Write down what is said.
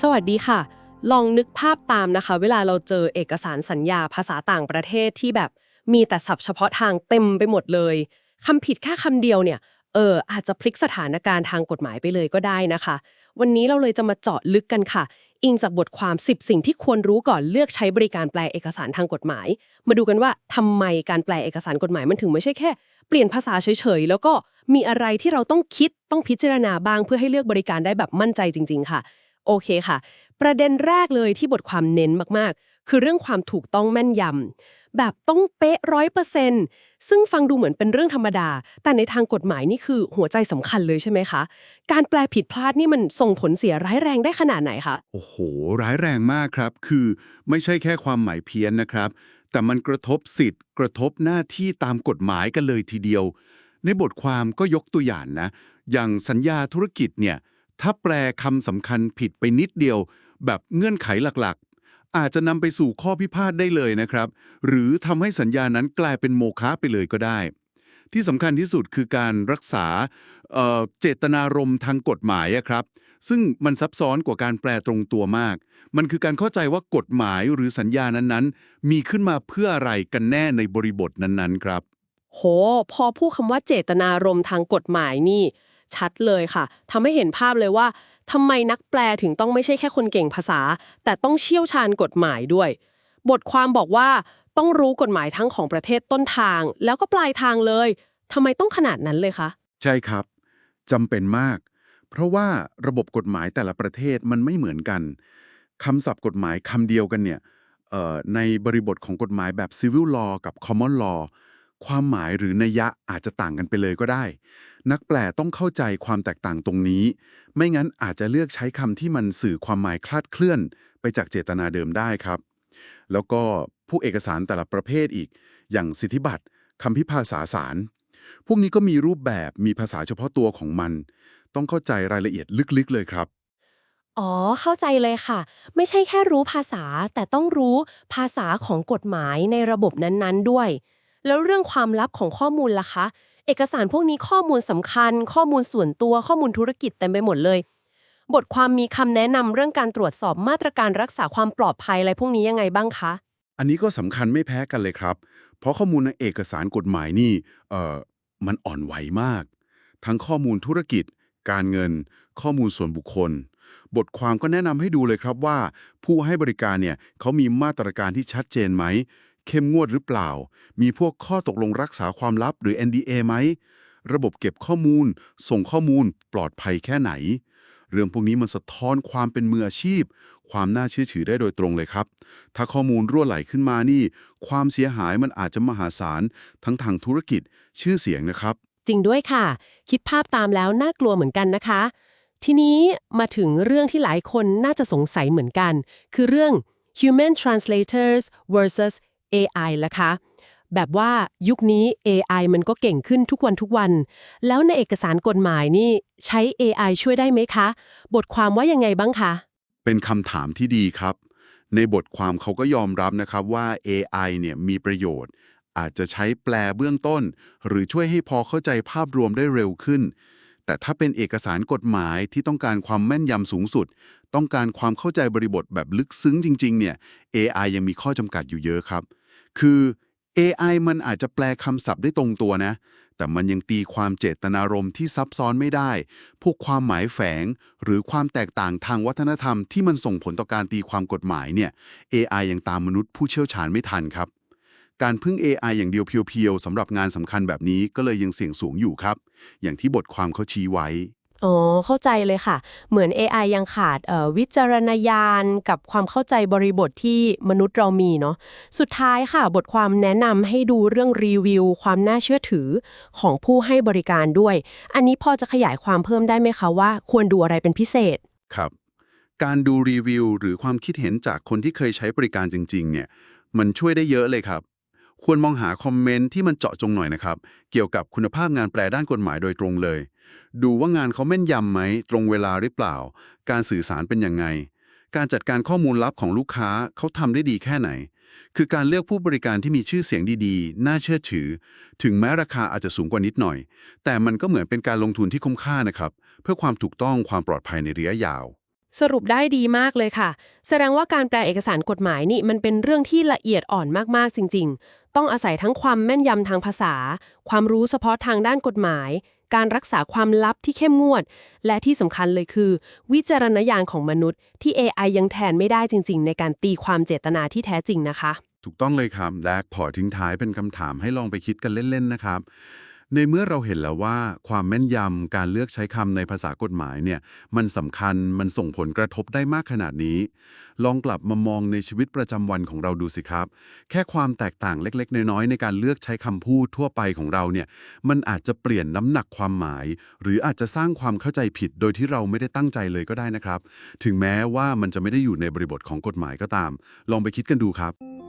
สวัสดีค่ะ ลองนึกภาพตามนะคะ เวลาเราเจอเอกสารสัญญาภาษาต่างประเทศที่แบบมีแต่ศัพท์เฉพาะทางเต็มไปหมดเลยคำผิดแค่คำเดียวเนี่ยเอออาจจะพลิกสถานการณ์ทางกฎหมายไปเลยก็ได้นะคะ วันนี้เราเลยจะมาเจาะลึกกันค่ะ อิงจากบทความ 10 สิ่งที่ควรรู้ก่อนเลือกใช้บริการแปลเอกสารทางกฎหมาย มาดูกันว่าทำไมการแปลเอกสารกฎหมายมันถึงไม่ใช่แค่ เปลี่ยนภาษาเฉยๆ แล้วก็มีอะไรที่เราต้องคิดต้องพิจารณาบ้างเพื่อให้เลือกบริการได้แบบมั่นใจจริง ๆ ค่ะ โอเคค่ะ ประเด็นแรกเลยที่บทความเน้นมากๆ คือเรื่องความถูกต้องแม่นยำแบบต้องเป๊ะร้อยเปอร์เซนซึ่งฟังดูเหมือนเป็นเรื่องธรรมดา แต่ในทางกฎหมายนี่คือหัวใจสำคัญเลยใช่ไหมคะ การแปลผิดพลาดนี่มันส่งผลเสียร้ายแรงได้ขนาดไหนคะ โอ้โห ร้ายแรงมากครับ คือไม่ใช่แค่ความหมายเพี้ยนนะครับ แต่มันกระทบสิทธิ์ กระทบหน้าที่ตามกฎหมายกันเลยทีเดียว ในบทความก็ยกตัวอย่างนะ อย่างสัญญาธุรกิจเนี่ย ถ้าแปลคำสำคัญผิดไปนิดเดียว แบบเงื่อนไขหลักๆ อาจจะนำไปสู่ข้อพิพาทได้เลยนะครับ หรือทำให้สัญญานั้นกลายเป็นโมฆะไปเลยก็ได้ ที่สำคัญที่สุดคือการรักษาเเจตนารมณ์ทางกฎหมายครับ ซึ่งมันซับซ้อนกว่าการแปลตรงตัวมาก มันคือการเข้าใจว่ากฎหมายหรือสัญญานั้นๆ มีขึ้นมาเพื่ออะไรกันแน่ในบริบทนั้นๆ ครับ โห พอพูดคำว่าเจตนารมณ์ทางกฎหมายนี่ ชัดเลยค่ะทำให้เห็นภาพเลยว่าทำไมนักแปลถึงต้องไม่ใช่แค่คนเก่งภาษา แต่ต้องเชี่ยวชาญกฎหมายด้วย บทความบอกว่าต้องรู้กฎหมายทั้งของประเทศต้นทาง แล้วก็ปลายทางเลยทำไมต้องขนาดนั้นเลยคะ ใช่ครับจำเป็นมาก เพราะว่าระบบกฎหมายแต่ละประเทศมันไม่เหมือนกันคำศัพท์กฎหมายคำเดียวกันเนี่ยในบริบทของกฎหมายแบบ civil law กับ common law ความหมายหรือนัยยะอาจจะต่างกันไปเลยก็ได้ นักแปลต้องเข้าใจความแตกต่างตรงนี้ ไม่งั้นอาจจะเลือกใช้คำที่มันสื่อความหมายคลาดเคลื่อน ไปจากเจตนาเดิมได้ครับ แล้วก็พวกเอกสารแต่ละประเภทอีก อย่างสิทธิบัตรคำพิพากษาศาลพวกนี้ก็มีรูปแบบมีภาษาเฉพาะตัวของมัน ต้องเข้าใจรายละเอียดลึกๆเลยครับอ๋อ เข้าใจเลยค่ะ ไม่ใช่แค่รู้ภาษาแต่ต้องรู้ภาษาของกฎหมายในระบบนั้นๆด้วย แล้วเรื่องความลับของข้อมูลล่ะคะ เอกสารพวกนี้ข้อมูลสำคัญ ข้อมูลส่วนตัวข้อมูลธุรกิจเต็มไปหมดเลย บทความมีคำแนะนำเรื่องการตรวจสอบมาตรการรักษาความปลอดภัยอะไรพวกนี้ยังไงบ้างคะ อันนี้ก็สำคัญไม่แพ้กันเลยครับ เพราะข้อมูลในเอกสารกฎหมายนี่เอ่อมันอ่อนไหวมาก ทั้งข้อมูลธุรกิจ การเงิน ข้อมูลส่วนบุคคล บทความก็แนะนำให้ดูเลยครับว่า ผู้ให้บริการเนี่ยเขามีมาตรการที่ชัดเจนไหม เข้มงวดหรือเปล่า มีพวกข้อตกลงรักษาความลับหรือ NDA ไหม ระบบเก็บข้อมูล ส่งข้อมูล ปลอดภัยแค่ไหน เรื่องพวกนี้มันสะท้อนความเป็นมืออาชีพ ความน่าเชื่อถือได้โดยตรงเลยครับ ถ้าข้อมูลรั่วไหลขึ้นมานี่ ความเสียหายมันอาจจะมหาศาล ทั้งทางธุรกิจ ชื่อเสียงนะครับ จริงด้วยค่ะ คิดภาพตามแล้วน่ากลัวเหมือนกันนะคะ ทีนี้มาถึงเรื่องที่หลายคนน่าจะสงสัยเหมือนกัน คือเรื่อง human translators versus AI ละคะ แบบว่ายุคนี้ AI มันก็เก่งขึ้นทุกวันทุกวัน แล้วในเอกสารกฎหมายนี่ใช้ AI ช่วยได้ไหมคะ บทความว่ายังไงบ้างคะ เป็นคำถามที่ดีครับ ในบทความเขาก็ยอมรับนะครับว่า AI เนี่ยมีประโยชน์ อาจจะใช้แปลเบื้องต้น หรือช่วยให้พอเข้าใจภาพรวมได้เร็วขึ้น แต่ถ้าเป็นเอกสารกฎหมายที่ต้องการความแม่นยำสูงสุด ต้องการความเข้าใจบริบทแบบลึกซึ้งจริง ๆ เนี่ย AI ยังมีข้อจำกัดอยู่เยอะครับ คือ AI มันอาจจะแปลคำศัพท์ได้ตรงตัวนะ แต่มันยังตีความเจตนารมณ์ที่ซับซ้อนไม่ได้ พวกความหมายแฝง หรือความแตกต่างทางวัฒนธรรมที่มันส่งผลต่อการตีความกฎหมายเนี่ย AI ยังตามมนุษย์ผู้เชี่ยวชาญไม่ทันครับ การพึ่ง AI อย่างเดียวเพียวๆสำหรับงานสำคัญแบบนี้ก็เลยยังเสี่ยงสูงอยู่ครับ อย่างที่บทความเขาชี้ไว้ อ๋อ เข้าใจเลยค่ะ เหมือน AI ยังขาดวิจารณญาณกับความเข้าใจบริบทที่มนุษย์เรามีเนาะ สุดท้ายค่ะ บทความแนะนำให้ดูเรื่องรีวิว ความน่าเชื่อถือของผู้ให้บริการด้วย อันนี้พอจะขยายความเพิ่มได้ไหมคะว่าควรดูอะไรเป็นพิเศษ ครับ การดูรีวิวหรือความคิดเห็นจากคนที่เคยใช้บริการจริง ๆ เนี่ย มันช่วยได้เยอะเลยครับ ควรมองหาคอมเมนต์ที่มันเจาะจงหน่อยนะครับ เกี่ยวกับคุณภาพงานแปลด้านกฎหมายโดยตรงเลย ดูว่างานเขาแม่นยำไหม ตรงเวลาหรือเปล่า การสื่อสารเป็นยังไง การจัดการข้อมูลลับของลูกค้าเขาทำได้ดีแค่ไหน คือการเลือกผู้บริการที่มีชื่อเสียงดีๆ น่าเชื่อถือ ถึงแม้ราคาอาจจะสูงกว่านิดหน่อย แต่มันก็เหมือนเป็นการลงทุนที่คุ้มค่านะครับ เพื่อความถูกต้องความปลอดภัยในระยะยาวสรุปได้ดีมากเลยค่ะ แสดงว่าการแปลเอกสารกฎหมายนี่มันเป็นเรื่องที่ละเอียดอ่อนมากๆจริง ๆ ต้องอาศัยทั้งความแม่นยำทางภาษา ความรู้เฉพาะทางด้านกฎหมาย การรักษาความลับที่เข้มงวด และที่สำคัญเลยคือ วิจารณญาณของมนุษย์ ที่ AI ยังแทนไม่ได้จริง ๆ ในการตีความเจตนาที่แท้จริงนะคะ ถูกต้องเลยครับและขอทิ้งท้ายเป็นคำถามให้ลองไปคิดกันเล่นๆนะครับ ในเมื่อเราเห็นแล้วว่าความแม่นยำการเลือกใช้คำในภาษากฎหมายเนี่ยมันสำคัญมันส่งผลกระทบได้มากขนาดนี้ ลองกลับมามองในชีวิตประจำวันของเราดูสิครับ แค่ความแตกต่างเล็กๆ น้อยๆในการเลือกใช้คำพูดทั่วไปของเราเนี่ยมันอาจจะเปลี่ยนน้ำหนักความหมาย หรืออาจจะสร้างความเข้าใจผิดโดยที่เราไม่ได้ตั้งใจเลยก็ได้นะครับ ถึงแม้ว่ามันจะไม่ได้อยู่ในบริบทของกฎหมายก็ตาม ลองไปคิดกันดูครับ